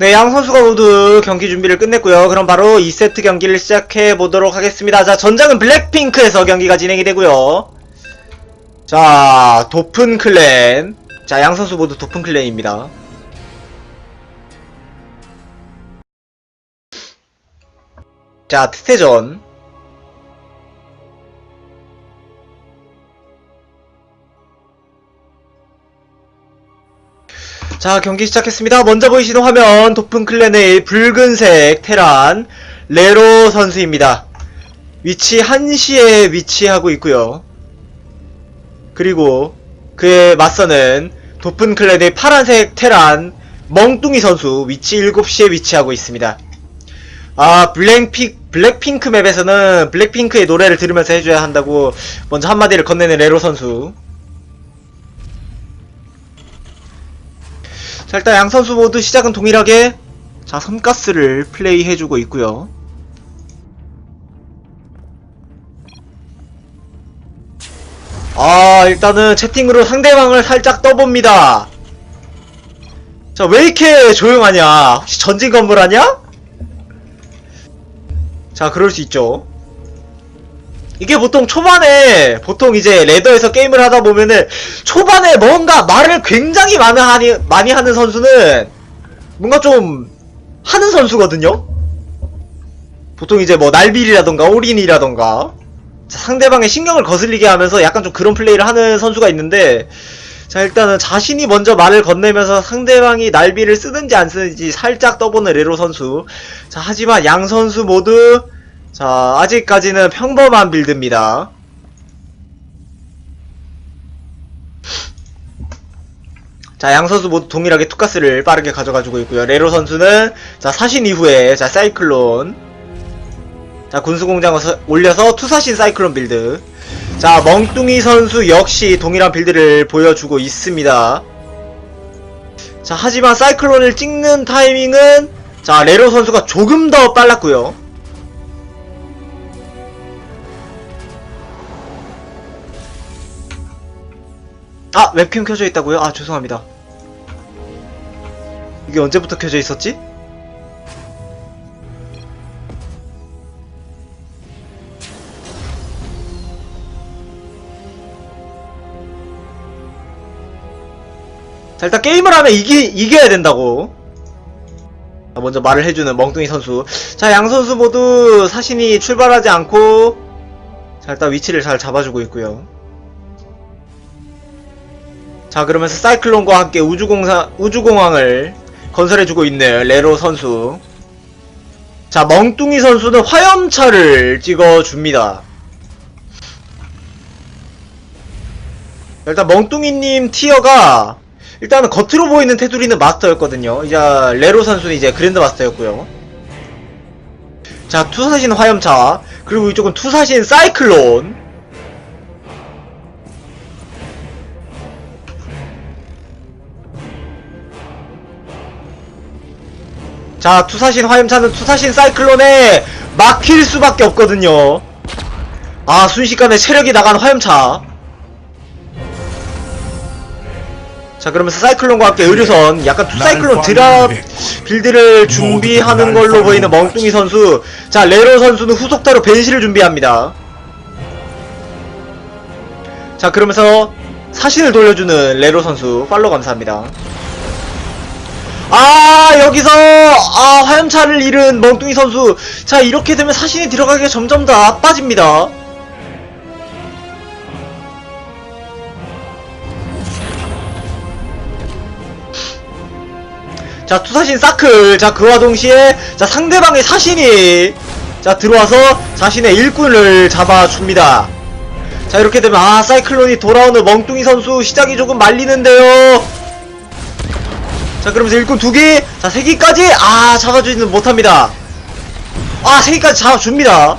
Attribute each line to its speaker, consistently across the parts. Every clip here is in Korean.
Speaker 1: 네, 양 선수가 모두 경기 준비를 끝냈고요. 그럼 바로 2세트 경기를 시작해 보도록 하겠습니다. 자, 전장은 블랙핑크에서 경기가 진행이 되고요. 자, 도픈 클랜. 자, 양 선수 모두 도픈 클랜입니다. 자, 트세전. 자, 경기 시작했습니다. 먼저 보이시는 화면, 도픈 클랜의 붉은색 테란, 레로 선수입니다. 위치 1시에 위치하고 있고요 그리고 그에 맞서는 도픈 클랜의 파란색 테란, 멍뚱이 선수, 위치 7시에 위치하고 있습니다. 아, 블랙핑, 블랙핑크 맵에서는 블랙핑크의 노래를 들으면서 해줘야 한다고 먼저 한마디를 건네는 레로 선수. 자 일단 양 선수 모두 시작은 동일하게 자 선가스를 플레이해주고 있고요. 아 일단은 채팅으로 상대방을 살짝 떠봅니다. 자 왜 이렇게 조용하냐? 혹시 전진 건물 하냐? 자 그럴 수 있죠 이게 보통 초반에 보통 이제 레더에서 게임을 하다 보면은 초반에 뭔가 말을 굉장히 많이 하니 많이 하는 선수는 뭔가 좀 하는 선수거든요. 보통 이제 뭐 날빌이라던가 올인이라던가 자, 상대방의 신경을 거슬리게 하면서 약간 좀 그런 플레이를 하는 선수가 있는데 자 일단은 자신이 먼저 말을 건네면서 상대방이 날비를 쓰든지 안 쓰든지 살짝 떠보는 레로 선수 자 하지만 양 선수 모두 자, 아직까지는 평범한 빌드입니다. 자, 양 선수 모두 동일하게 투가스를 빠르게 가져가지고 있고요. 레로 선수는 자, 사신 이후에 자, 사이클론 자, 군수공장을 서- 올려서 투사신 사이클론 빌드 자, 멍뚱이 선수 역시 동일한 빌드를 보여주고 있습니다. 자, 하지만 사이클론을 찍는 타이밍은 자, 레로 선수가 조금 더 빨랐고요. 아 웹캠 켜져 있다고요? 아 죄송합니다 이게 언제부터 켜져 있었지? 자 일단 게임을 하면 이기, 이겨야 된다고 자, 먼저 말을 해주는 멍뚱이 선수 자 양 선수 모두 사신이 출발하지 않고 자 일단 위치를 잘 잡아주고 있고요 자 그러면서 사이클론과 함께 우주공사 우주공항을 건설해주고 있는 레로 선수. 자 멍뚱이 선수는 화염차를 찍어줍니다. 일단 멍뚱이님 티어가 일단은 겉으로 보이는 테두리는 마스터였거든요. 이제 레로 선수는 이제 그랜드 마스터였고요. 자 투사신 화염차 그리고 이쪽은 투사신 사이클론 자 투사신 화염차는 투사신 사이클론에 막힐 수밖에 없거든요. 아 순식간에 체력이 나간 화염차. 자 그러면서 사이클론과 함께 의료선 약간 투사이클론 드랍 빌드를 준비하는 걸로 보이는 멍뚱이 선수. 자 레로 선수는 후속타로 벤시를 준비합니다. 자 그러면서 사신을 돌려주는 레로 선수 팔로 감사합니다 아 여기서 아 화염차를 잃은 멍뚱이 선수. 자 이렇게 되면 사신이 들어가기가 점점 더 나빠집니다. 자 투사신 사클. 자 그와 동시에 자 상대방의 사신이 자 들어와서 자신의 일꾼을 잡아줍니다. 자 이렇게 되면 아 사이클론이 돌아오는 멍뚱이 선수 시작이 조금 말리는데요 자 그러면서 일꾼 두개. 자 세기까지. 아 잡아주지는 못합니다. 아 세기까지 잡아줍니다.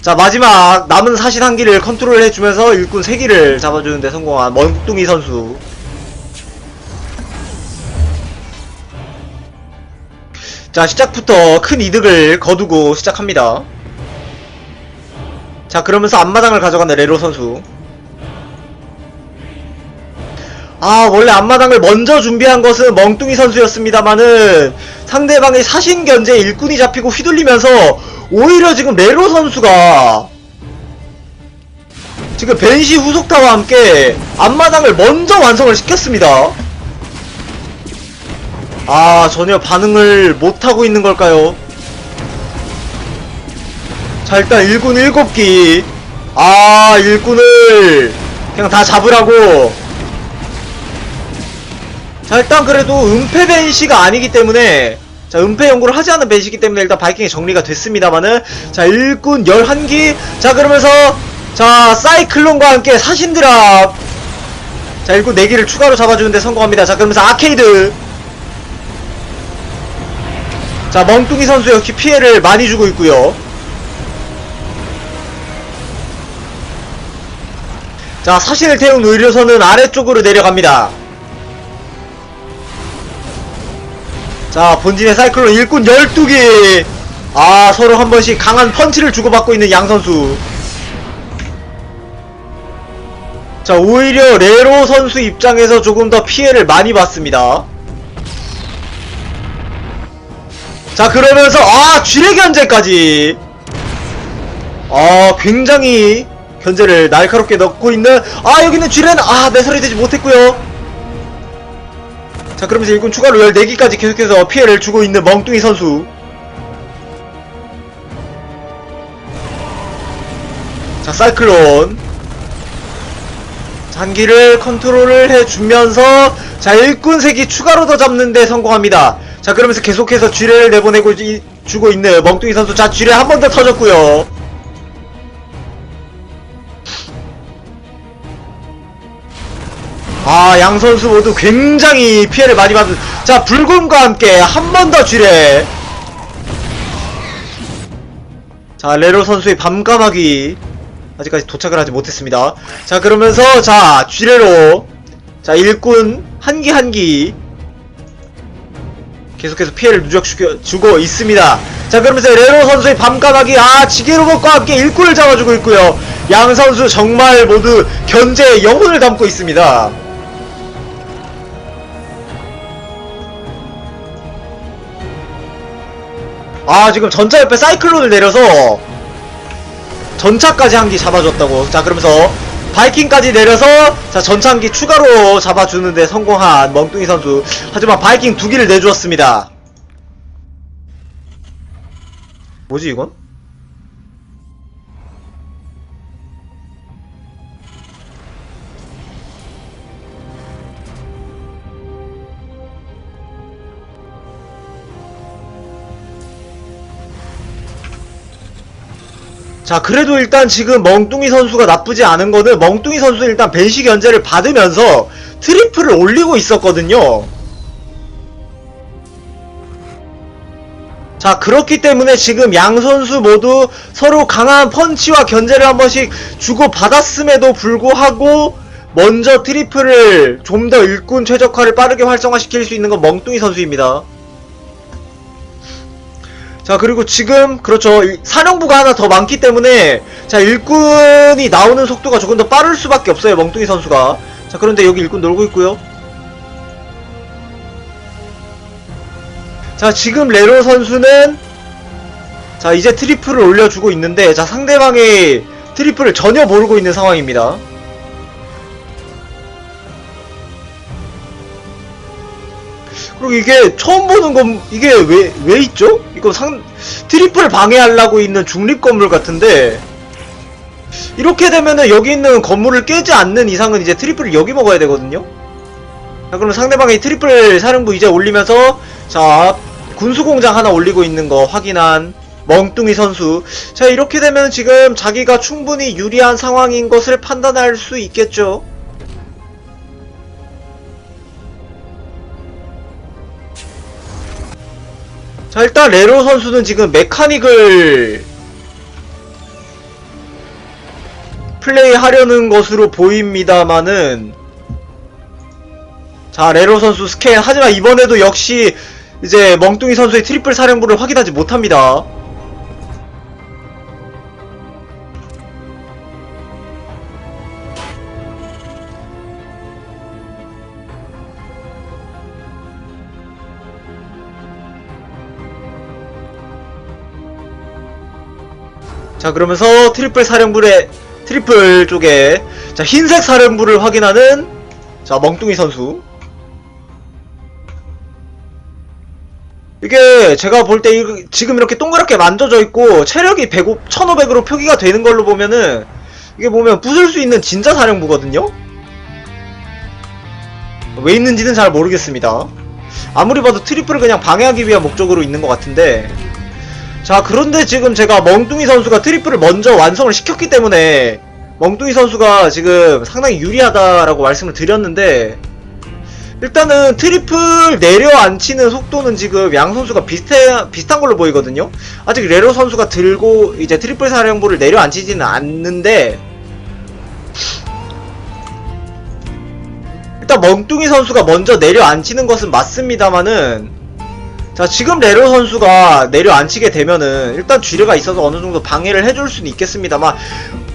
Speaker 1: 자 마지막 남은 사신 한 기를 컨트롤 해주면서 일꾼 세 기를 잡아주는데 성공한 멍뚱이 선수. 자 시작부터 큰 이득을 거두고 시작합니다. 자 그러면서 앞마당을 가져가는 레로 선수 아, 원래 앞마당을 먼저 준비한 것은 멍뚱이 선수였습니다만은 상대방의 사신 견제 일꾼이 잡히고 휘둘리면서 오히려 지금 레로 선수가 지금 벤시 후속타와 함께 앞마당을 먼저 완성을 시켰습니다. 아, 전혀 반응을 못하고 있는 걸까요? 자, 일단 일꾼 7기. 아, 일꾼을 그냥 다 잡으라고. 자, 일단 그래도 은폐 벤시가 아니기 때문에 자, 은폐 연구를 하지 않은 벤시기 때문에 일단 바이킹이 정리가 됐습니다만은 자, 일꾼 11기. 자, 그러면서 자, 사이클론과 함께 사신드랍. 자, 일꾼 4기를 추가로 잡아주는데 성공합니다. 자, 그러면서 아케이드. 자, 멍뚱이 선수 역시 피해를 많이 주고 있고요. 자, 사신을 태운 의료선은 아래쪽으로 내려갑니다. 자, 본진의 사이클론 일꾼 12기! 아, 서로 한 번씩 강한 펀치를 주고받고 있는 양 선수. 자, 오히려 레로 선수 입장에서 조금 더 피해를 많이 받습니다. 자, 그러면서, 아, 쥐레 견제까지! 아, 굉장히 견제를 날카롭게 넣고 있는, 아, 여기는 쥐레는, 아, 매설이 되지 못했고요 자, 그러면서 일꾼 추가로 14기까지 계속해서 피해를 주고 있는 멍뚱이 선수. 자, 사이클론. 잔기를 컨트롤을 해주면서, 자, 일꾼 3기 추가로 더 잡는데 성공합니다. 자, 그러면서 계속해서 쥐레를 내보내고 이- 주고 있는 멍뚱이 선수. 자, 쥐레 한 번 더 터졌고요 아, 양 선수 모두 굉장히 피해를 많이 받은. 자, 불금과 함께 한 번 더 쥐래. 자, 레로 선수의 밤까마귀. 아직까지 도착을 하지 못했습니다. 자, 그러면서, 자, 쥐레로. 자, 일꾼, 한기, 한기. 계속해서 피해를 누적주고 있습니다. 자, 그러면서 레로 선수의 밤까마귀, 아, 지게로봇과 함께 일꾼을 잡아주고 있고요. 양 선수 정말 모두 견제의 영혼을 담고 있습니다. 아 지금 전차 옆에 사이클론을 내려서 전차까지 한 기 잡아줬다고. 자 그러면서 바이킹까지 내려서 자 전차 한 기 추가로 잡아주는데 성공한 멍뚱이 선수. 하지만 바이킹 두 기를 내주었습니다. 뭐지 이건? 자 그래도 일단 지금 멍뚱이 선수가 나쁘지 않은 거는 멍뚱이 선수 일단 벤시 견제를 받으면서 트리플을 올리고 있었거든요. 자 그렇기 때문에 지금 양 선수 모두 서로 강한 펀치와 견제를 한 번씩 주고 받았음에도 불구하고 먼저 트리플을 좀 더 일꾼 최적화를 빠르게 활성화시킬 수 있는 건 멍뚱이 선수입니다 자 그리고 지금 그렇죠. 일- 사령부가 하나 더 많기 때문에 자 일꾼이 나오는 속도가 조금 더 빠를 수밖에 없어요 멍뚱이 선수가. 자 그런데 여기 일꾼 놀고 있고요. 자 지금 레로 선수는 자 이제 트리플을 올려주고 있는데 자 상대방의 트리플을 전혀 모르고 있는 상황입니다 그리고 이게 처음 보는 건 이게 왜 왜 있죠? 이거 상 트리플 방해하려고 있는 중립 건물 같은데 이렇게 되면은 여기 있는 건물을 깨지 않는 이상은 이제 트리플을 여기 먹어야 되거든요. 자 그럼 상대방이 트리플 사령부 이제 올리면서 자 군수공장 하나 올리고 있는 거 확인한 멍뚱이 선수 자 이렇게 되면 지금 자기가 충분히 유리한 상황인 것을 판단할 수 있겠죠. 자 일단 레로 선수는 지금 메카닉을 플레이하려는 것으로 보입니다만은 자 레로 선수 스캔. 하지만 이번에도 역시 이제 멍뚱이 선수의 트리플 사령부를 확인하지 못합니다 자 그러면서 트리플 사령부의 트리플 쪽에 자 흰색 사령부를 확인하는 자 멍뚱이 선수 이게 제가 볼 때 지금 이렇게 동그랗게 만져져 있고 체력이 105, 1500으로 표기가 되는 걸로 보면은 이게 보면 부술 수 있는 진짜 사령부거든요? 왜 있는지는 잘 모르겠습니다. 아무리 봐도 트리플을 그냥 방해하기 위한 목적으로 있는 것 같은데 자 그런데 지금 제가 멍뚱이 선수가 트리플을 먼저 완성을 시켰기 때문에 멍뚱이 선수가 지금 상당히 유리하다라고 말씀을 드렸는데 일단은 트리플 내려앉히는 속도는 지금 양 선수가 비슷해, 비슷한 걸로 보이거든요. 아직 레로 선수가 들고 이제 트리플 사령부를 내려앉히지는 않는데 일단 멍뚱이 선수가 먼저 내려앉히는 것은 맞습니다만은 자 지금 레로 선수가 내려앉히게 되면은 일단 쥐레가 있어서 어느 정도 방해를 해줄 수는 있겠습니다만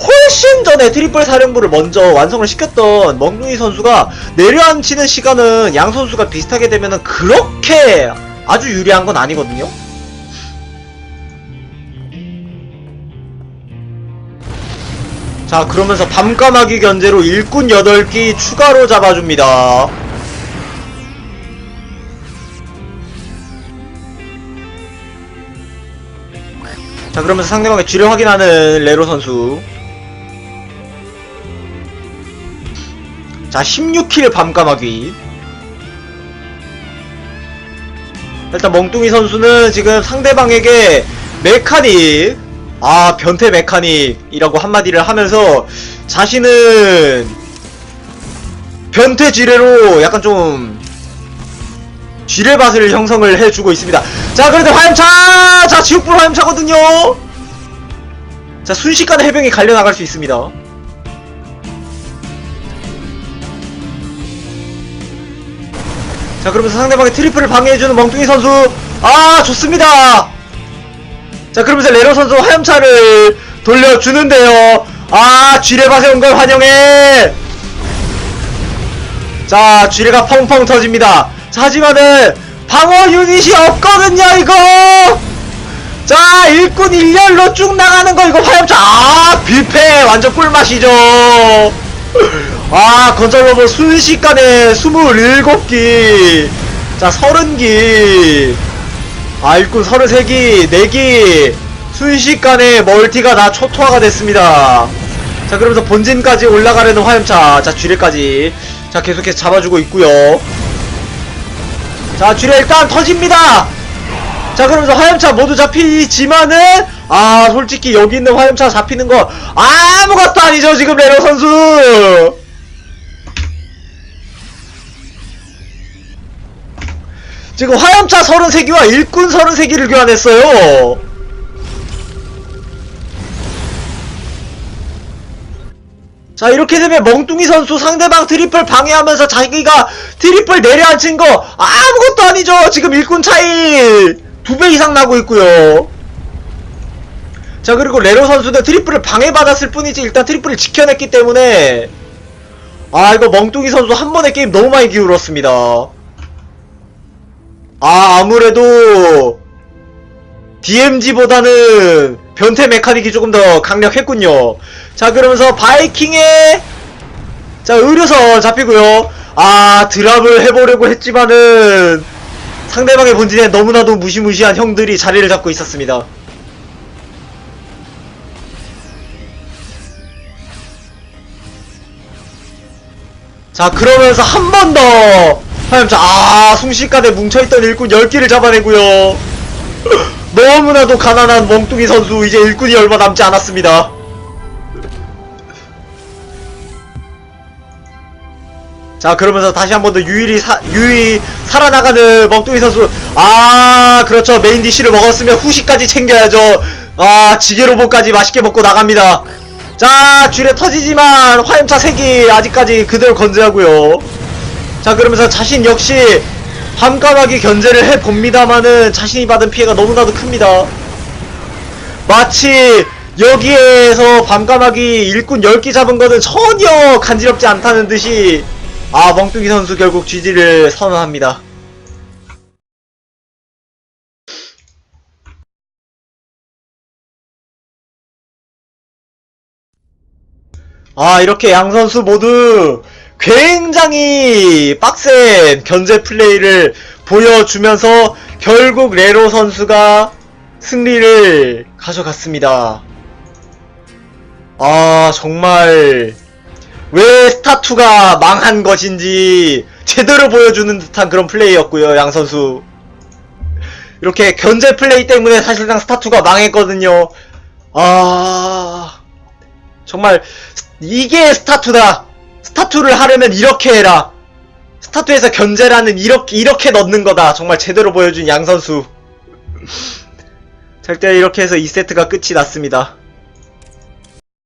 Speaker 1: 훨씬 전에 트리플 사령부를 먼저 완성을 시켰던 멍둥이 선수가 내려앉히는 시간은 양 선수가 비슷하게 되면은 그렇게 아주 유리한 건 아니거든요. 자 그러면서 밤까마귀 견제로 일꾼 8기 추가로 잡아줍니다. 자 그러면서 상대방의 쥐를 확인하는 레로 선수. 자 16킬 밤까마귀. 일단 멍뚱이 선수는 지금 상대방에게 메카닉. 아 변태 메카닉이라고 한마디를 하면서 자신은 변태 지뢰로 약간 좀 지뢰밭을 형성을 해주고 있습니다. 자 그런데 화염차! 자 지옥불 화염차거든요! 자 순식간에 해병이 갈려나갈 수 있습니다. 자 그러면서 상대방의 트리플을 방해해주는 멍뚱이 선수. 아 좋습니다! 자 그러면서 레로 선수 화염차를 돌려주는데요. 아 쥐레밭에 온 걸 환영해! 자 쥐레가 펑펑 터집니다. 자, 하지만은 방어 유닛이 없거든요 이거! 자 일꾼 일렬로 쭉 나가는 거 이거 화염차 아 뷔페! 완전 꿀맛이죠! 아 건설 로봇 순식간에 27기. 자 30기. 아 일꾼 33기 4기. 순식간에 멀티가 다 초토화가 됐습니다. 자 그러면서 본진까지 올라가려는 화염차. 자 쥐레까지. 자 계속해서 잡아주고 있고요 자 쥐레 일단 터집니다. 자 그러면서 화염차 모두 잡히지만은 아 솔직히 여기 있는 화염차 잡히는 거 아무것도 아니죠 지금 레로 선수! 지금 화염차 33기와 일꾼 33기를 교환했어요 자 이렇게 되면 멍뚱이 선수 상대방 트리플 방해하면서 자기가 트리플 내려앉힌 거 아무것도 아니죠. 지금 일꾼 차이 두 배 이상 나고 있고요. 자 그리고 레로 선수는 트리플을 방해받았을 뿐이지 일단 트리플을 지켜냈기 때문에 아 이거 멍뚱이 선수 한 번에 게임 너무 많이 기울었습니다. 아 아무래도 DMG보다는 변태 메카닉이 조금 더 강력했군요. 자 그러면서 바이킹의 자 의료선 잡히고요. 아 드랍을 해보려고 했지만은 상대방의 본진에 너무나도 무시무시한 형들이 자리를 잡고 있었습니다. 자 그러면서 한 번 더 화염차 아 순식간에 뭉쳐있던 일꾼 10기를 잡아내고요 너무나도 가난한 멍뚱이 선수 이제 일꾼이 얼마 남지 않았습니다. 자 그러면서 다시 한 번 더 유일히 사, 유일히 살아나가는 멍뚱이 선수. 아 그렇죠. 메인 디쉬를 먹었으면 후식까지 챙겨야죠. 아 지게 로봇까지 맛있게 먹고 나갑니다. 자 쥐레 터지지만 화염차 3기 아직까지 그대로 건재하고요. 자 그러면서 자신 역시 밤까마귀 견제를 해봅니다마는 자신이 받은 피해가 너무나도 큽니다. 마치 여기에서 밤까마귀 일꾼 10기 잡은 거는 전혀 간지럽지 않다는 듯이 아 멍뚱이 선수 결국 GG를 선언합니다. 아, 이렇게 양 선수 모두 굉장히 빡센 견제 플레이를 보여주면서 결국 레로 선수가 승리를 가져갔습니다. 아, 정말 왜 스타투가 망한 것인지 제대로 보여주는 듯한 그런 플레이였고요, 양 선수. 이렇게 견제 플레이 때문에 사실상 스타투가 망했거든요. 아, 정말 스- 이게 스타투다. 스타투를 하려면 이렇게 해라. 스타투에서 견제라는 이렇게 이렇게 넣는 거다. 정말 제대로 보여준 양 선수. 자, 일단 이렇게 해서 2세트가 끝이 났습니다.